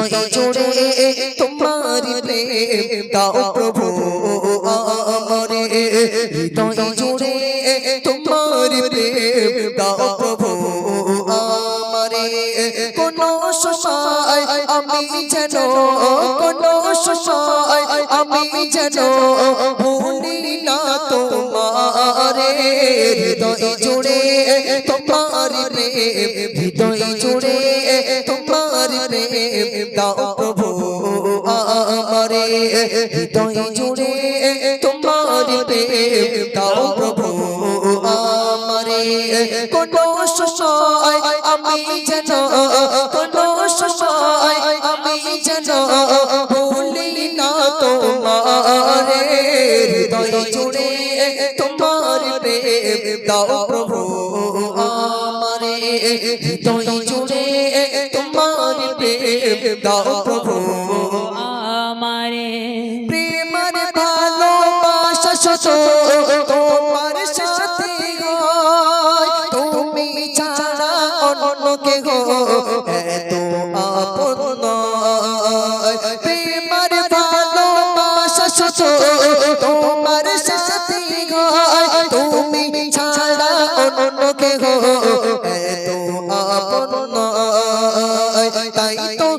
হৃদয় জুড়ে তোমার প্রেম দাও প্রভু। আমারে জুড়ে তোমার দাও প্রভু। আমি জুড়ে তোমার। জুড়ে দাও প্রভু আমারে। হৃদয় জুড়ে তোমার প্রেম দাও প্রভু আমারে। কোন সময় আমি যেন, কোন সময় আমি যেন ভুলি না তোমারে। হৃদয় জুড়ে তোমার প্রেম দাও প্রভু আমারে। হৃদয় দাও প্রভু আমারে প্রেমের ভালোবাসা শত তোমার সাথে হয়। তুমি ছাড়া অন্য কেহ এত আপন নয়। প্রেমের ভালোবাসা শত তোমার সাথে হয়। তুমি ছাড়া অন্য কেহ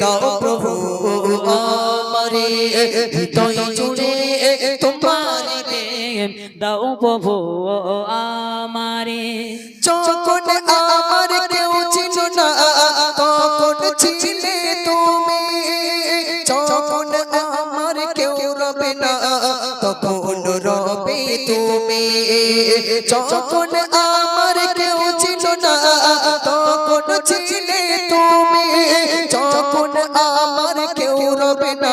দাও প্রভু আমারে, হৃদয় জুড়ে তোমার প্রেম। দাও প্রভু আমারে। যখন আমার কেউ ছিল না, তখন ছিলে তুমি। যখন আমার কেউ রবে না, তখন রবে তুমি। যখন আমার রবে না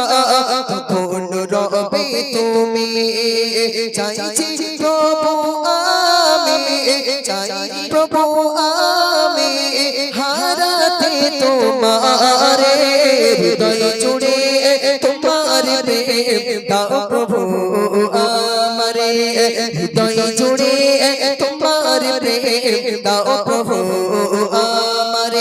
তখন রবে তুমি। চাইছি প্রভু আমি, চাই প্রভু আমি, হারাতে তোমারে, হৃদয় জুড়ে তোমার দাও প্রভু আমারে। হৃদয় জুড়ে তোমার দাও প্রভু